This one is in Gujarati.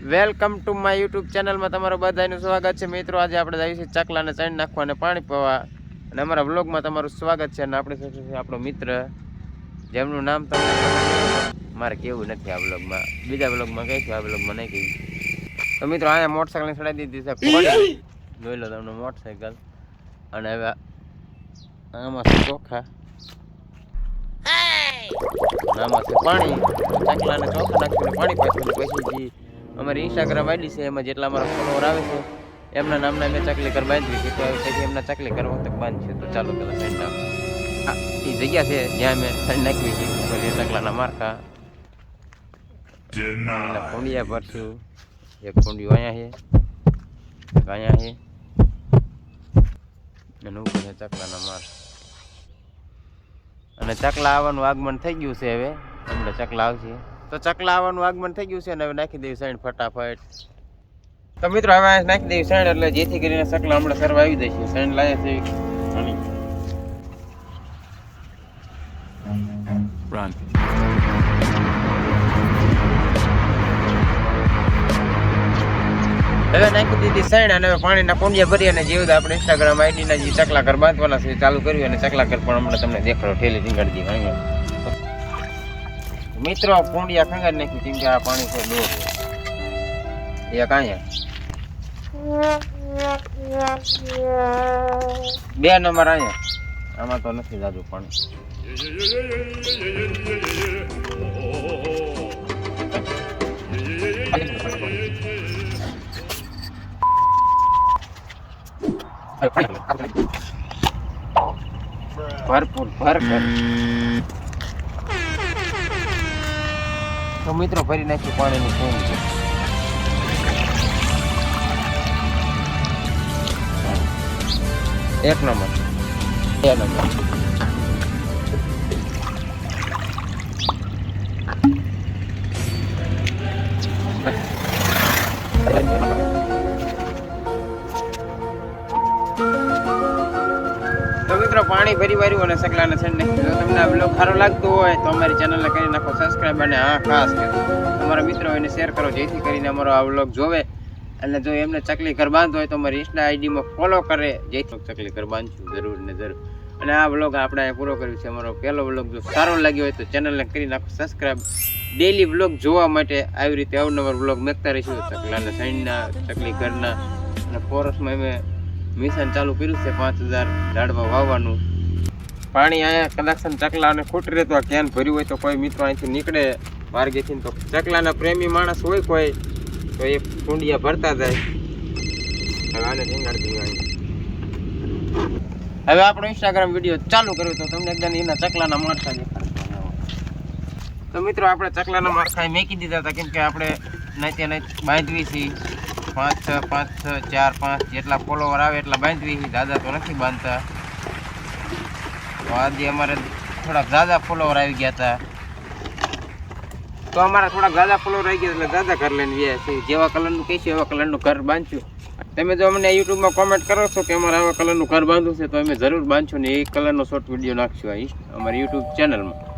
વેલકમ ટુ માય યુટ્યુબ ચેનલમાં તમારું બધાનું સ્વાગત છે. મિત્રો આજે આપણે જઈએ છીએ ચકલાને ચણ નાખવા અને પાણી પીવા. અને અમારા વ્લોગમાં તમારું સ્વાગત છે અને આપણે છે આપણો મિત્ર જેમનું નામ તમને મારે કેવું નથી આ વ્લોગમાં. બીજા વ્લોગમાં કહીશું આ બ્લોગમાં નહીં કહીશું તો મિત્રો અહીંયા મોટરસાઇકલને ચડાવી દીધી છે. જોઈ લો તમને મોટરસાઇકલ અને હવે આમાં ચોખા. આમાં પાણી. ચકલાને ચોખા નાખીને પાણી પાછું પછી જે. અમારી ઇન્સ્ટાગ્રામ આઈડી છે એમાં જેટલા અમારા ફોલોવર આવે છે એમના નામના મેં ચકલી કરવા બાંધવી છે. તો પછી એમના ચકલી કરવા તક બાંધશે તો ચાલો પેલા સાઈડ એ જગ્યા છે જ્યાં મેં સાઈડ નાખવી છે ચકલાના મારખા કુંડિયા ભરશું એક કુંડિયું અહીંયા છે અહીંયા છે. અને ઉપર છે ચકલાના માર અને ચકલા આવવાનું આગમન થઈ ગયું છે હવે. હમણાં ચકલા આવશે. તો ચકલા આવવાનું આગમન થઈ ગયું છે અને હવે નાખી દેવી સાઈડ ફટાફટ તો મિત્રો હવે નાખી દેવી સાઈડ એટલે જેથી કરીને ચકલા હમણાં સર્વ આવી જશે સાઈડ લાયા છે. Run. હવે નાખી દીધી સાઈડ અને હવે પાણીના કુંડિયા ભરી અને જેવું આપણે ઇન્સ્ટાગ્રામ આઈડીના જે ચકલા ઘર બાંધવાના છે ચાલુ કર્યું અને ચકલા ઘર પણ હમણાં તમને દેખાડો ઠેલી દીધી અહીંયા મિત્રો કુંડિયા ખંગાર નાખ્યું કેમ કે આ પાણી છે દો એક અહીંયા બે નંબર અહીંયા. આમાં તો નથી જાજુ પાણી. ભરપૂર ભર ભર તો મિત્રો ભરી નાખ્યું પાણીની ફૂલ છે. એક નંબર. બે નંબર. તો મિત્રો, પાણી ભરી વાર્યું અને સકલાને છંડ નાખ્યું જો તમને આ બ્લોગ સારો લાગતો હોય, તો અમારી ચેનલને કરી નાખો સબસ્ક્રાઈબ અને હા, ખાસ તમારા મિત્રો એને શેર કરો, જેથી કરીને અમારો આ બ્લોગ જોવે. અને જો એમને ચકલી ઘર બાંધ હોય, તો અમારી ઇન્સ્ટા આઈડીમાં ફોલો કરે. જેથી ચકલી ઘર બાંધશું જરૂર ને જરૂર. અને આ બ્લોગ આપણે પૂરો કર્યું છે. અમારો પહેલો બ્લોગ જો સારો લાગ્યો હોય, તો ચેનલને કરી નાખો સબસ્ક્રાઈબ ડેલી બ્લોગ જોવા માટે આવી રીતે અવનવર બ્લોગ મેકતા રહીશું. ચકલાના સાઈડના ચકલી ઘરના. અને ફોરેસ્ટમાં અમે મિશન ચાલુ કર્યું છે, પાંચ હજાર ઝાડવા વાવવાનું. પાણી અહીંયા કલેક્શન ચકલા અને ખૂટ રહેતો આ કેન ભર્યું હોય તો કોઈ મિત્રો અહીંથી નીકળે, માર્ગેથી તો ચકલાના પ્રેમી માણસ હોય કોઈ, તો એ કુંડિયા ભરતા જાય. આને ટીંગાડી દીધું હવે આપણો ઇન્સ્ટાગ્રામ વીડિયો ચાલુ કર્યો તો તમને એકદમ એના ચકલાના માળખા દેખાડતા તો મિત્રો, આપણે ચકલાના અહીં મેકી દીધા હતા, કેમ કે આપણે નાતે નહીં બાંધવી છીએ પાંચ છ પાંચ છ, ચાર પાંચ જેટલા ફોલોવર આવે એટલા બાંધવી દાદા તો નથી બાંધતા. તો આજે અમારે થોડાક દાદા ફોલોવર આવી ગયા હતા. તો અમારા થોડાક દાદા ફોલોવર આવી ગયા એટલે દાદા ઘર લઈને ગયા છે. જેવા કલરનું કહીશું, એવા કલરનું ઘર બાંધશું. તમે જો અમને યુટ્યુબમાં કોમેન્ટ કરો છો કે અમારે આવા કલરનું ઘર બાંધવું છે, તો અમે જરૂર બાંધશું ને એ કલરનો શોર્ટ વીડિયો નાખશું અહીં, અમારી યુટ્યુબ ચેનલમાં